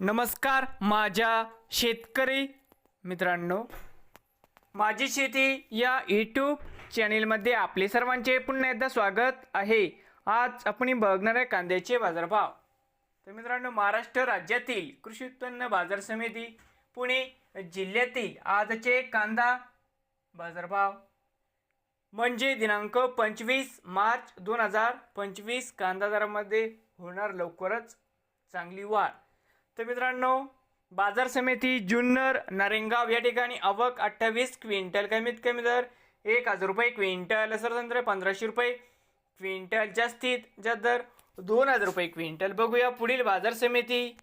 नमस्कार माझ्या शेतकरी मित्रांनो. माझी शेती या यूट्यूब चॅनेलमध्ये आपले सर्वांचे पुन्हा एकदा स्वागत आहे. आज आपण बघणार आहे कांद्याचे बाजारभाव. तर मित्रांनो महाराष्ट्र राज्यातील कृषी उत्पन्न बाजार समिती पुणे जिल्ह्यातील आजचे कांदा बाजारभाव. म्हणजे दिनांक पंचवीस मार्च दोन हजार पंचवीस कांदा दरामध्ये होणार लवकरच चांगली वाढ. तर मित्रांनो बाजार समिती जुन्नर नारेंगाव या ठिकाणी आवक अठ्ठावीस क्विंटल कमीत कमी दर एक हजार रुपये क्विंटल सरसंत्र पंधराशे रुपये क्विंटल जास्तीत जास्त दर दोन हजार रुपये क्विंटल. बघूया पुढील बाजार समिती.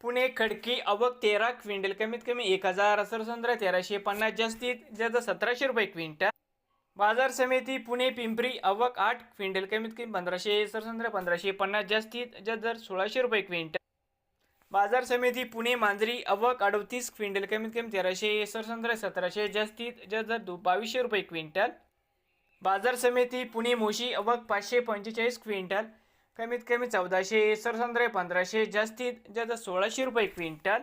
पुणे खडकी आवक तेरा क्विंटल कमीत कमी एक हजार सरसंत्र तेराशे पन्नास जास्तीत जास्त सतराशे रुपये क्विंटल. बाजार समिती पुणे पिंपरी अवक आठ क्विंटल कमीत कमी पंधराशे सरसंत्र पंधराशे पन्नास जास्तीत जास्त दर सोळाशे रुपये क्विंटल. बाजार समिती पुणे मांजरी अवक अडतीस क्विंटल कमीत कमी तेराशे सरसंत्र सतराशे जास्तीत जास्त दर दु- बावीसशे रुपये क्विंटल. बाजार समिती पुणे मोशी अवक पाचशे पंचेचाळीस क्विंटल. कमीत कमी चौदाशे सरसंद्र पंधराशे जास्तीत जास्त सोळाशे रुपये क्विंटल.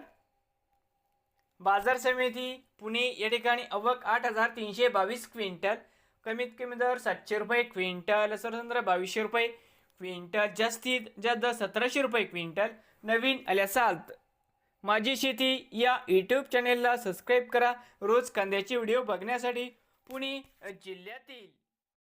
बाजार समिती पुणे या ठिकाणी अवक आठ हजार तीनशे बावीस क्विंटल. कमीत कमी दर सातशे रुपये क्विंटल सरसंद्र बावीसशे रुपये क्विंटल जास्तीत जास्त सतराशे रुपये क्विंटल नवीन आल्यासाल माझी शेती या यूट्यूब चॅनेलला सबस्क्राईब करा. रोज कांद्याचे व्हिडिओ बघण्यासाठी पुणे जिल्ह्यातील